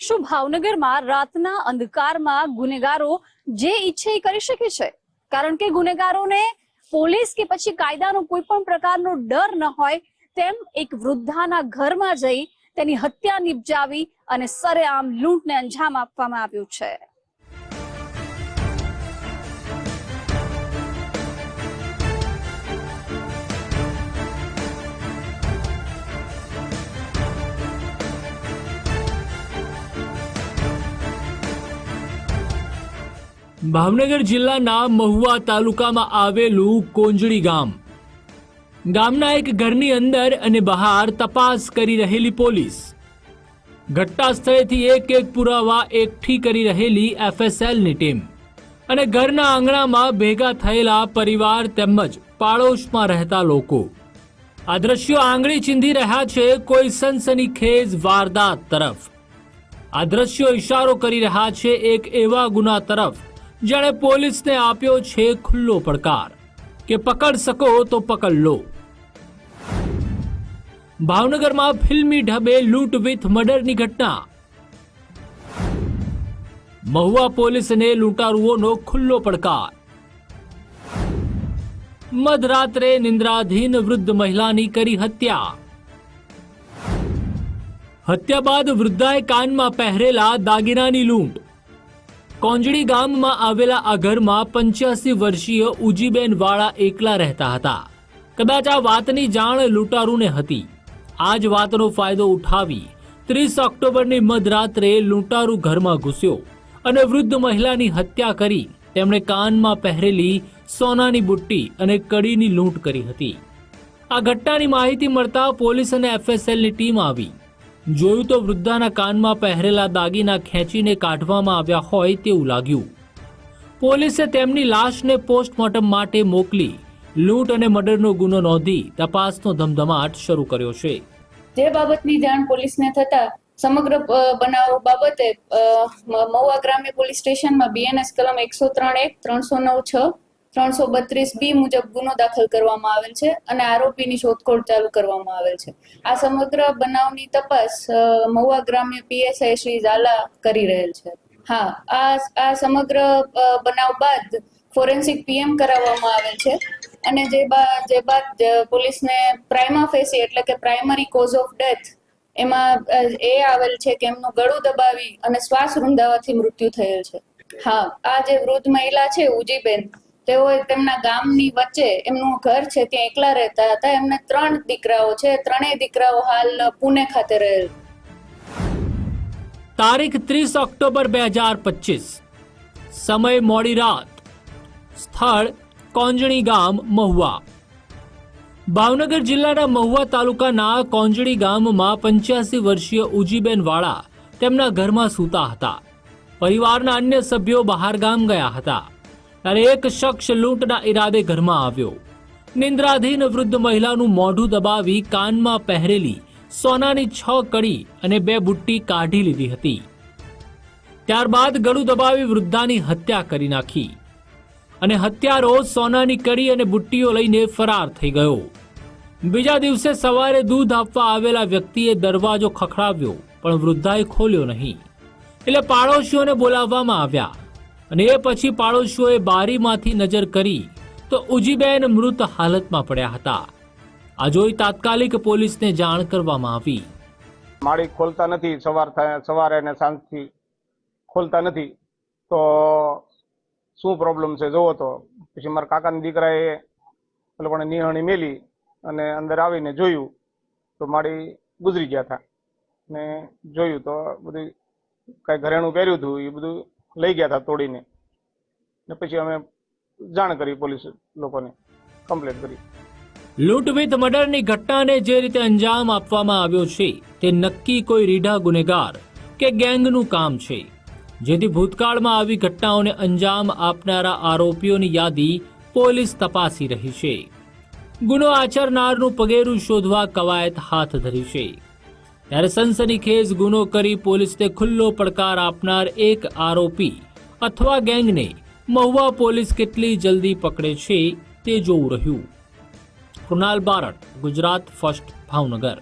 શું ભાવનગરમાં રાતના અંધકારમાં ગુનેગારો જે ઈચ્છે એ કરી શકે છે. કારણ કે ગુનેગારોને પોલીસ કે પછી કાયદાનો કોઈ પણ પ્રકારનો ડર ન હોય, તેમ એક વૃદ્ધાના ઘરમાં જઈ તેની હત્યા નિપજાવી અને સરેઆમ લૂંટને અંજામ આપવામાં આવ્યું છે. ભાવનગર જિલ્લાના મહુવા તાલુકામાં આવેલું કોંજળી ગામ. ગામના એક ઘરની અંદર અને બહાર તપાસ કરી રહેલી પોલીસ. ઘટના સ્થળેથી એક એક પુરાવા એકઠી કરી રહેલી એફએસએલની ટીમ. અને ઘરના આંગણામાં ભેગા થયેલા પરિવાર તેમજ પાડોશમાં રહેતા લોકો. આ દ્રશ્યો આંગળી ચીંધી રહ્યા છે કોઈ સનસનીખેજ વારદાત તરફ. આ દ્રશ્યો ઇશારો કરી રહ્યા છે એક એવા ગુના તરફ જેણે પોલીસને આપ્યો છે ખુલ્લો પડકાર. કે પકડ શકો તો પકડ લો. ભાવનગરમાં ફિલ્મી ઢબે લૂંટ વિથ મર્ડરની ઘટના. મહુવા પોલીસને લૂંટારુઓનો ખુલ્લો પડકાર. મધરાત્રે નિંદ્રાધીન વૃદ્ધ મહિલાની કરી હત્યા. હત્યા બાદ વૃદ્ધાએ કાનમાં પહેરેલા દાગીનાની લૂંટ. કોંજડી ગામમાં આવેલા આ ઘરમાં પંચ્યાસી વર્ષીય ઉજીબેન વાળા એકલા રહેતા હતા. કદાચ આ વાતની જાણ લૂંટારૂને હતી. આ જ વાતનો ફાયદો ઉઠાવી ત્રીસ ઓક્ટોબરની મધરાત્રે લૂંટારૂ ઘરમાં ઘૂસ્યો અને વૃદ્ધ મહિલાની હત્યા કરી તેમણે કાનમાં પહેરેલી સોનાની બુટ્ટી અને કડીની લૂંટ કરી હતી. આ ઘટનાની માહિતી મળતા પોલીસ અને એફએસએલની ટીમ આવી. જોયું તો વૃદ્ધાના કાનમાં પહેરેલા દાગીના ખેંચીને કાઢવામાં આવ્યા હોય તેવું લાગ્યું. પોલીસે તેમની લાશને પોસ્ટમોર્ટમ માટે મોકલી, લૂંટ અને મર્ડરનો ગુનો નોંધી તપાસનો ધમધમાટ શરૂ કર્યો છે. જે બાબતની જાણ પોલીસને થતા સમગ્ર બનાવ બાબતે મહુવા ગ્રામ્ય પોલીસ સ્ટેશનમાં બીએનએસ કલમ એકસો ત્રણ એક, ત્રણસો નવ છ ત્રણસો બત્રીસ બી મુજબ ગુનો દાખલ કરવામાં આવેલ છે અને આરોપીની શોધખોળ ચાલુ કરવામાં આવેલ છે. આ સમગ્ર બનાવની તપાસ મહુવા ગ્રામ્ય પીએસઆઈ શ્રી ઝાલા કરી રહેલ છે. હા, આ આ સમગ્ર બનાવ બાદ ફોરેન્સિક પીએમ કરાવવામાં આવેલ છે અને જે બાદ જે બાદ પોલીસને પ્રાઇમા ફેસી એટલે કે પ્રાઇમરી કોઝ ઓફ ડેથ એમાં એ આવેલ છે કે એમનું ગળું દબાવી અને શ્વાસ રૂંધાવાથી મૃત્યુ થયેલ છે. હા, આ જે વૃદ્ધ મહિલા છે ઉજીબેન તેઓ તેમના ગામની વચ્ચે એમનું ઘર છે, ત્યાં એકલા રહેતા હતા. એમને ત્રણ દીકરાઓ છે, ત્રણેય દીકરાઓ હાલ પુણે ખાતે રહેલ. તારીખ ત્રીસ ઓક્ટોબર બે હજાર પચીસ. સમય મોડી રાત. સ્થળ કોંજણી ગામ મહુવા. ભાવનગર જિલ્લાના મહુવા તાલુકાના કોંજણી ગામમાં પંચ્યાસી વર્ષીય ઉજીબેન વાળા તેમના ઘરમાં સૂતા હતા. પરિવારના અન્ય સભ્યો બહાર ગામ ગયા હતા. ત્યારે એક શખ્સ લૂંટના ઈરાદે ઘરમાં આવ્યો. નિંદ્રાધીન વૃદ્ધ મહિલાનું મોઢું દબાવી કાનમાં પહેરેલી સોનાની છ કડી અને બે બુટ્ટી કાઢી લીધી હતી. ત્યારબાદ ગળું દબાવી વૃદ્ધાની હત્યા કરી નાખી અને હત્યારો સોનાની કડી અને બુટ્ટીઓ લઈને ફરાર થઈ ગયો. બીજા દિવસે સવારે દૂધ આપવા આવેલા વ્યક્તિએ દરવાજો ખખડાવ્યો, પણ વૃદ્ધાએ ખોલ્યો નહીં. એટલે પાડોશીઓને બોલાવવામાં આવ્યા. અને એ પછી પાડોશીઓએ બારીમાંથી નજર કરી તો ઉજીબેન મૃત હાલતમાં પડ્યા હતા. આ જોઈ તાત્કાલિક પોલીસને જાણ કરવામાં આવી. માળી ખોલતા નથી, સવાર સવારે અને સાંજથી ખોલતા નથી. તો શું પ્રોબ્લેમ છે? જોવો તો, પછી મારા કાકાના દીકરાએ લોકોને નિહણી મેલી અને અંદર આવીને જોયું તો માળી ગુજરી ગયા હતા. ને જોયું તો બધું કાંઈ ઘરેણું પહેર્યું હતું, એ બધું લઈ ગયા હતા તોડીને. ને પછી અમે જાણ કરી પોલીસ લોકોને, કમ્પ્લેટ કરી. લૂંટ વિથ મર્ડરની ઘટનાને જે રીતે અંજામ આપવામાં આવ્યો છે, તે નક્કી કોઈ રીઢા ગુનેગાર કે ગેંગનું કામ છે. જેથી ભૂતકાળમાં આવી ઘટનાઓને અંજામ આપનારા આરોપીઓની યાદી પોલીસ તપાસી રહી છે. ગુનો આચરનારનું પગેરું શોધવા કવાયત હાથ ધરી છે. ત્યારે સનસનીખેજ ગુનો કરી પોલીસને ખુલ્લો પડકાર આપનાર એક આરોપી અથવા ગેંગને મહુવા પોલીસ કેટલી જલ્દી પકડે છે તે જોવું રહ્યું. કૃણાલ બારડ, ગુજરાત, ફર્સ્ટ, ભાવનગર.